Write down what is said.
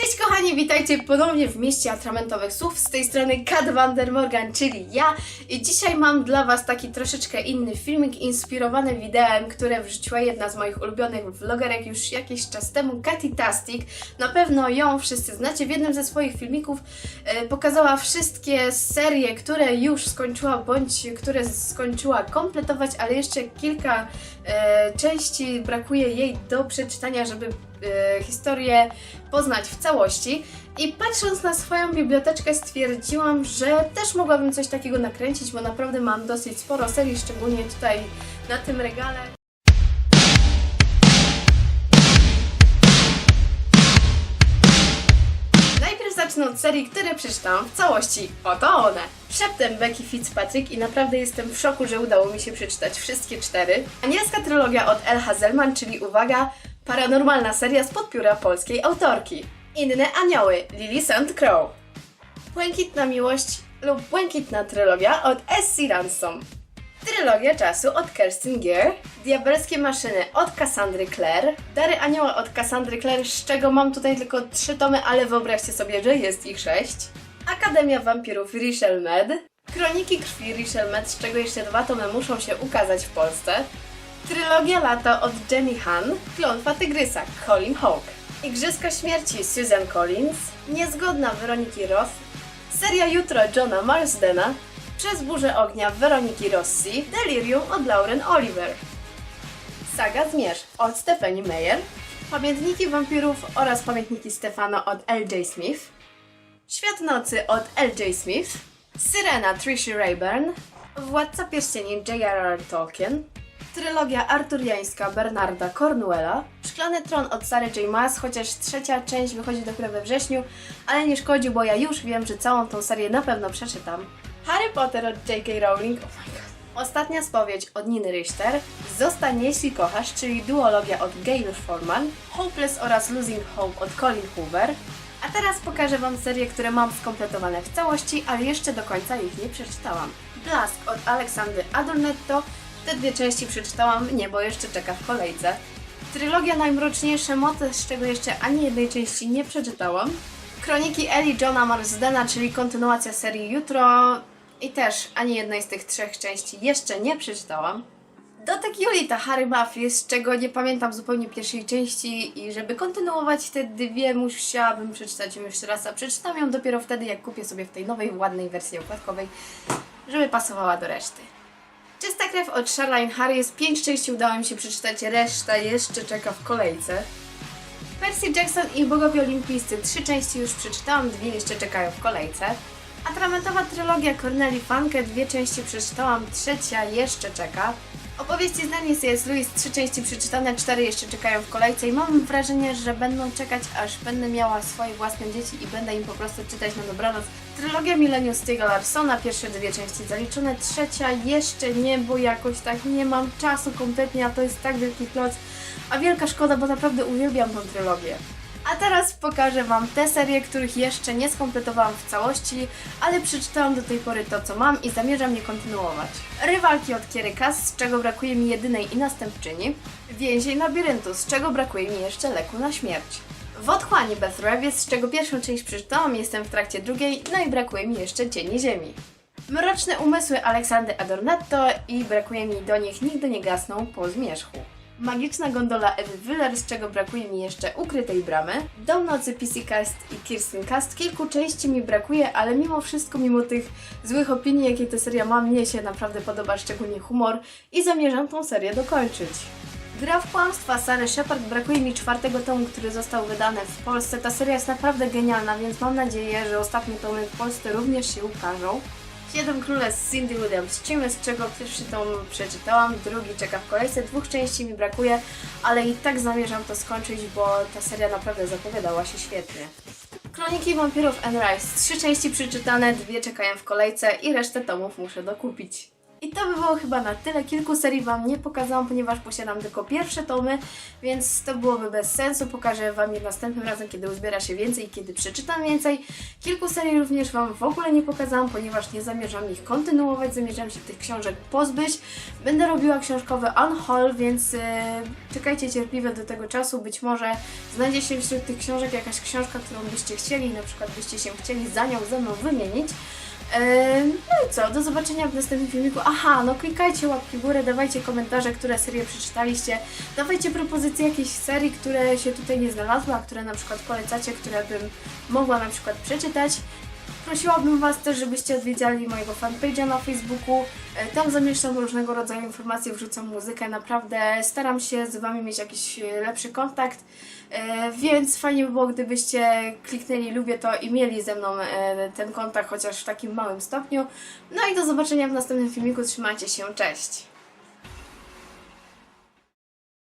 Cześć kochani, witajcie ponownie w mieście atramentowych słów. Z tej strony Kat van der Morgan, czyli ja. I dzisiaj mam dla Was taki troszeczkę inny filmik inspirowany wideo, które wrzuciła jedna z moich ulubionych vlogerek już jakiś czas temu, Katy Tastic. Na pewno ją wszyscy znacie. W jednym ze swoich filmików e, pokazała wszystkie serie, które już skończyła, bądź które skończyła kompletować, ale jeszcze kilka e, części brakuje jej do przeczytania, żeby e, historię poznać w całości. I patrząc na swoją biblioteczkę stwierdziłam, że też mogłabym coś takiego nakręcić, bo naprawdę mam dosyć sporo serii, szczególnie tutaj na tym regale. Zacznę od serii, które przeczytałam w całości. Oto one. Szeptem Becky Fitzpatrick i naprawdę jestem w szoku, że udało mi się przeczytać wszystkie cztery. Anielska trylogia od L. Hazelman, czyli uwaga, paranormalna seria z podpióra polskiej autorki. Inne anioły Lily St. Crow. Błękitna miłość lub Błękitna trylogia od S.C. Ransom. Trylogia czasu od Kirsten Gier, Diabelskie maszyny od Cassandry Clare, Dary Anioła od Cassandry Clare, z czego mam tutaj tylko trzy tomy, ale wyobraźcie sobie, że jest ich sześć. Akademia Wampirów Richel Med, Kroniki Krwi Richel Med, z czego jeszcze dwa tomy muszą się ukazać w Polsce, Trylogia Lata od Jenny Han, Klątwa Tygrysa Colin Hawke, Igrzyska Śmierci Susan Collins, Niezgodna Weroniki Roth, Seria Jutro Johna Marsdena, Przez burzę ognia Weroniki Rossi, Delirium od Lauren Oliver. Saga Zmierzch od Stephanie Meyer, Pamiętniki wampirów oraz Pamiętniki Stefano od L.J. Smith, Świat nocy od L.J. Smith, Syrena Tricia Rayburn, Władca Pierścieni J.R.R. Tolkien, Trylogia arturiańska Bernarda Cornwella, Szklany Tron od Sary J. Maas, chociaż trzecia część wychodzi dopiero we wrześniu, ale nie szkodzi, bo ja już wiem, że całą tą serię na pewno przeczytam. Harry Potter od J.K. Rowling, oh my god. Ostatnia spowiedź od Niny Richter, Zostań jeśli kochasz, czyli duologia od Gail Forman, Hopeless oraz Losing Hope od Colin Hoover. A teraz pokażę Wam serię, które mam skompletowane w całości, ale jeszcze do końca ich nie przeczytałam. Blask od Aleksandry Adornetto, te dwie części przeczytałam, nie, bo jeszcze czeka w kolejce. Trylogia Najmroczniejsze Moce, z czego jeszcze ani jednej części nie przeczytałam. Kroniki Eli Johna Marsdena, czyli kontynuacja serii Jutro i też ani jednej z tych trzech części jeszcze nie przeczytałam. Dotek Julita Harry Buffy, z czego nie pamiętam zupełnie pierwszej części i żeby kontynuować te dwie musiałabym przeczytać ją jeszcze raz, a przeczytam ją dopiero wtedy jak kupię sobie w tej nowej, ładnej wersji okładkowej, żeby pasowała do reszty. Krew od Charlene Harris. Pięć części udało mi się przeczytać, reszta jeszcze czeka w kolejce. Percy Jackson i Bogowie Olimpijscy. Trzy części już przeczytałam, dwie jeszcze czekają w kolejce. Atramentowa trylogia Corneli Funke. Dwie części przeczytałam, trzecia jeszcze czeka. Opowieści z Nanny C.S. Lewis. Trzy części przeczytane, cztery jeszcze czekają w kolejce i mam wrażenie, że będą czekać, aż będę miała swoje własne dzieci i będę im po prostu czytać na dobranoc. Trylogia Millennium Stiga Larsona, pierwsze dwie części zaliczone, trzecia jeszcze nie, bo jakoś tak nie mam czasu kompletnie, a to jest tak wielki kloc. A wielka szkoda, bo naprawdę uwielbiam tą trylogię. A teraz pokażę Wam te serie, których jeszcze nie skompletowałam w całości, ale przeczytałam do tej pory to, co mam i zamierzam je kontynuować. Rywalki od Kierykas, z czego brakuje mi jedynej i następczyni. Więzień Labiryntu, z czego brakuje mi jeszcze leku na śmierć. W otchłani Beth Revis, z czego pierwszą część przeczytałam, jestem w trakcie drugiej, no i brakuje mi jeszcze Cieni Ziemi. Mroczne umysły Aleksandry Adornetto i brakuje mi do nich Nigdy nie gasną po zmierzchu. Magiczna gondola Ewy Wyler, z czego brakuje mi jeszcze Ukrytej Bramy. Dom Nocy PC Cast i Kirsten Cast. Kilku części mi brakuje, ale mimo wszystko, mimo tych złych opinii, jakie ta seria ma, mnie się naprawdę podoba, szczególnie humor i zamierzam tą serię dokończyć. Gra w kłamstwa Sary Shepard. Brakuje mi czwartego tomu, który został wydany w Polsce. Ta seria jest naprawdę genialna, więc mam nadzieję, że ostatnie tomy w Polsce również się ukażą. Siedem Króle z Cindy Williams, z czego pierwszy tom przeczytałam, drugi czeka w kolejce, dwóch części mi brakuje, ale i tak zamierzam to skończyć, bo ta seria naprawdę zapowiadała się świetnie. Kroniki Wampirów Anne Rice, trzy części przeczytane, dwie czekają w kolejce i resztę tomów muszę dokupić. I to by było chyba na tyle. Kilku serii Wam nie pokazałam, ponieważ posiadam tylko pierwsze tomy, więc to byłoby bez sensu. Pokażę Wam je następnym razem, kiedy uzbiera się więcej i kiedy przeczytam więcej. Kilku serii również Wam w ogóle nie pokazałam, ponieważ nie zamierzam ich kontynuować, zamierzam się tych książek pozbyć. Będę robiła książkowy unhaul, więc e, czekajcie cierpliwie do tego czasu. Być może znajdzie się wśród tych książek jakaś książka, którą byście chcieli, na przykład byście się chcieli za nią ze mną wymienić. No i co, do zobaczenia w następnym filmiku. Aha, no klikajcie łapki w górę, dawajcie komentarze, które serie przeczytaliście. Dawajcie propozycje jakichś serii, które się tutaj nie znalazły, a które na przykład polecacie, które bym mogła na przykład przeczytać. Prosiłabym Was też, żebyście odwiedzali mojego fanpage'a na Facebooku. E, Tam zamieszczam różnego rodzaju informacje, wrzucam muzykę. Naprawdę staram się z Wami mieć jakiś e, lepszy kontakt. E, Więc fajnie by było, gdybyście kliknęli lubię to i mieli ze mną ten kontakt chociaż w takim małym stopniu. No i do zobaczenia w następnym filmiku. Trzymajcie się, cześć!